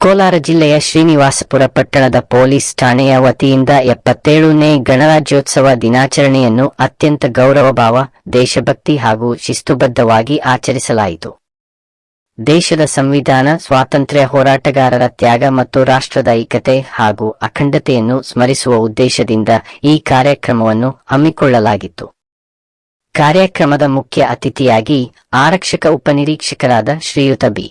ಕೋಲಾರ ಜಿಲ್ಲೆಯ ಶ್ರೀನಿವಾಸಪುರ ಪಟ್ಟಣದ ಪೊಲೀಸ್ ಠಾಣೆಯ ವತಿಯಿಂದ ಎಪ್ಪತ್ತೇಳನೇ ಗಣರಾಜ್ಯೋತ್ಸವ ದಿನಾಚರಣೆಯನ್ನು ಅತ್ಯಂತ ಗೌರವಭಾವ, ದೇಶಭಕ್ತಿ ಹಾಗೂ ಶಿಸ್ತುಬದ್ಧವಾಗಿ ಆಚರಿಸಲಾಯಿತು. ದೇಶದ ಸಂವಿಧಾನ, ಸ್ವಾತಂತ್ರ್ಯ ಹೋರಾಟಗಾರರ ತ್ಯಾಗ ಮತ್ತು ರಾಷ್ಟ್ರದ ಐಕ್ಯತೆ ಹಾಗೂ ಅಖಂಡತೆಯನ್ನು ಸ್ಮರಿಸುವ ಉದ್ದೇಶದಿಂದ ಈ ಕಾರ್ಯಕ್ರಮವನ್ನು ಹಮ್ಮಿಕೊಳ್ಳಲಾಗಿತ್ತು. ಕಾರ್ಯಕ್ರಮದ ಮುಖ್ಯ ಅತಿಥಿಯಾಗಿ ಆರಕ್ಷಕ ಉಪನಿರೀಕ್ಷಕರಾದ ಶ್ರೀಯುತ ಬಿ.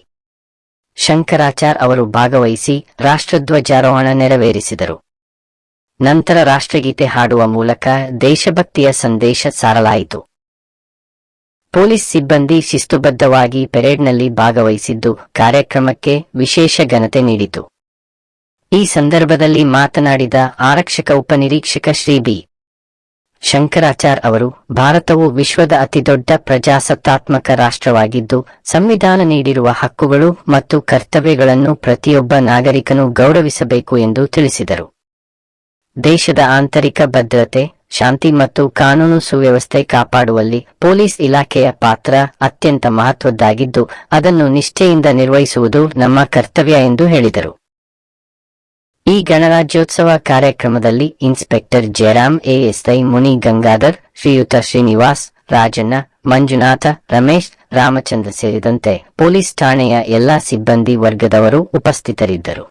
ಶಂಕರಾಚಾರ್ ಅವರು ಭಾಗವಹಿಸಿ ರಾಷ್ಟ್ರಧ್ವಜಾರೋಹಣ ನೆರವೇರಿಸಿದರು. ನಂತರ ರಾಷ್ಟ್ರಗೀತೆ ಹಾಡುವ ಮೂಲಕ ದೇಶಭಕ್ತಿಯ ಸಂದೇಶ ಸಾರಲಾಯಿತು. ಪೊಲೀಸ್ ಸಿಬ್ಬಂದಿ ಶಿಸ್ತುಬದ್ಧವಾಗಿ ಪೆರೇಡ್ನಲ್ಲಿ ಭಾಗವಹಿಸಿದ್ದು ಕಾರ್ಯಕ್ರಮಕ್ಕೆ ವಿಶೇಷ ಘನತೆ ನೀಡಿತು. ಈ ಸಂದರ್ಭದಲ್ಲಿ ಮಾತನಾಡಿದ ಆರಕ್ಷಕ ಉಪನಿರೀಕ್ಷಕ ಶ್ರೀ ಬಿ. ಶಂಕರಾಚಾರ್ ಅವರು, ಭಾರತವು ವಿಶ್ವದ ಅತಿದೊಡ್ಡ ಪ್ರಜಾಸತ್ತಾತ್ಮಕ ರಾಷ್ಟ್ರವಾಗಿದ್ದು, ಸಂವಿಧಾನ ನೀಡಿರುವ ಹಕ್ಕುಗಳು ಮತ್ತು ಕರ್ತವ್ಯಗಳನ್ನು ಪ್ರತಿಯೊಬ್ಬ ನಾಗರಿಕನು ಗೌರವಿಸಬೇಕು ಎಂದು ತಿಳಿಸಿದರು. ದೇಶದ ಆಂತರಿಕ ಭದ್ರತೆ, ಶಾಂತಿ ಮತ್ತು ಕಾನೂನು ಸುವ್ಯವಸ್ಥೆ ಕಾಪಾಡುವಲ್ಲಿ ಪೊಲೀಸ್ ಇಲಾಖೆಯ ಪಾತ್ರ ಅತ್ಯಂತ ಮಹತ್ವದ್ದಾಗಿದ್ದು, ಅದನ್ನು ನಿಷ್ಠೆಯಿಂದ ನಿರ್ವಹಿಸುವುದು ನಮ್ಮ ಕರ್ತವ್ಯ ಎಂದು ಹೇಳಿದರು. ಈ ಗಣರಾಜ್ಯೋತ್ಸವ ಕಾರ್ಯಕ್ರಮದಲ್ಲಿ ಇನ್ಸ್ಪೆಕ್ಟರ್ ಜಯರಾಮ್ ಎಎಸ್ಐ ಮುನಿ ಗಂಗಾಧರ್, ಶ್ರೀಯುತ ಶ್ರೀನಿವಾಸ್, ರಾಜಣ್ಣ, ಮಂಜುನಾಥ, ರಮೇಶ್, ರಾಮಚಂದ್ರ ಸೇರಿದಂತೆ ಪೊಲೀಸ್ ಠಾಣೆಯ ಎಲ್ಲಾ ಸಿಬ್ಬಂದಿ ವರ್ಗದವರು ಉಪಸ್ಥಿತರಿದ್ದರು.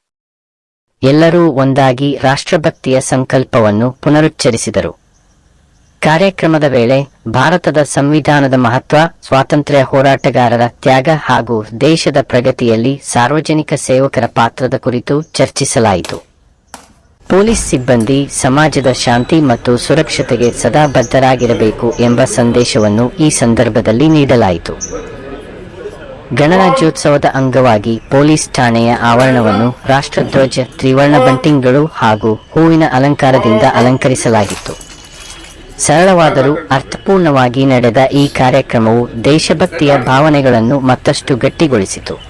ಎಲ್ಲರೂ ಒಂದಾಗಿ ರಾಷ್ಟ್ರಭಕ್ತಿಯ ಸಂಕಲ್ಪವನ್ನು ಪುನರುಚ್ಚರಿಸಿದರು. ಕಾರ್ಯಕ್ರಮದ ವೇಳೆ ಭಾರತದ ಸಂವಿಧಾನದ ಮಹತ್ವ, ಸ್ವಾತಂತ್ರ್ಯ ಹೋರಾಟಗಾರರ ತ್ಯಾಗ ಹಾಗೂ ದೇಶದ ಪ್ರಗತಿಯಲ್ಲಿ ಸಾರ್ವಜನಿಕ ಸೇವಕರ ಪಾತ್ರದ ಕುರಿತು ಚರ್ಚಿಸಲಾಯಿತು. ಪೊಲೀಸ್ ಸಿಬ್ಬಂದಿ ಸಮಾಜದ ಶಾಂತಿ ಮತ್ತು ಸುರಕ್ಷತೆಗೆ ಸದಾ ಬದ್ಧರಾಗಿರಬೇಕು ಎಂಬ ಸಂದೇಶವನ್ನು ಈ ಸಂದರ್ಭದಲ್ಲಿ ನೀಡಲಾಯಿತು. ಗಣರಾಜ್ಯೋತ್ಸವದ ಅಂಗವಾಗಿ ಪೊಲೀಸ್ ಠಾಣೆಯ ಆವರಣವನ್ನು ರಾಷ್ಟ್ರಧ್ವಜ, ತ್ರಿವರ್ಣ ಬಂಟಿಂಗ್ಗಳು ಹಾಗೂ ಹೂವಿನ ಅಲಂಕಾರದಿಂದ ಅಲಂಕರಿಸಲಾಗಿತ್ತು. ಸರಳವಾದರೂ ಅರ್ಥಪೂರ್ಣವಾಗಿ ನಡೆದ ಈ ಕಾರ್ಯಕ್ರಮವು ದೇಶಭಕ್ತಿಯ ಭಾವನೆಗಳನ್ನು ಮತ್ತಷ್ಟು ಗಟ್ಟಿಗೊಳಿಸಿತು.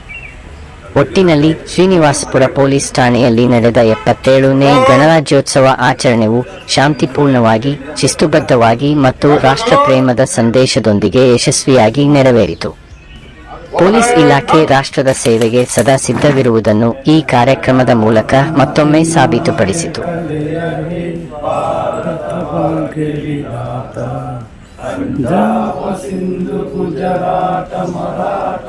ಒಟ್ಟಿನಲ್ಲಿ ಶ್ರೀನಿವಾಸಪುರ ಪೊಲೀಸ್ ಠಾಣೆಯಲ್ಲಿ ನಡೆದ ಎಪ್ಪತ್ತೇಳನೇ ಗಣರಾಜ್ಯೋತ್ಸವ ಆಚರಣೆಯು ಶಾಂತಿಪೂರ್ಣವಾಗಿ, ಶಿಸ್ತುಬದ್ಧವಾಗಿ ಮತ್ತು ರಾಷ್ಟ್ರಪ್ರೇಮದ ಸಂದೇಶದೊಂದಿಗೆ ಯಶಸ್ವಿಯಾಗಿ ನೆರವೇರಿತು. ಪೊಲೀಸ್ ಇಲಾಖೆ ರಾಷ್ಟ್ರದ ಸೇವೆಗೆ ಸದಾ ಸಿದ್ಧವಿರುವುದನ್ನು ಈ ಕಾರ್ಯಕ್ರಮದ ಮೂಲಕ ಮತ್ತೊಮ್ಮೆ ಸಾಬೀತುಪಡಿಸಿತು. ಸಿಂಧು ಗುಜರಾಟ ಮರಾಠ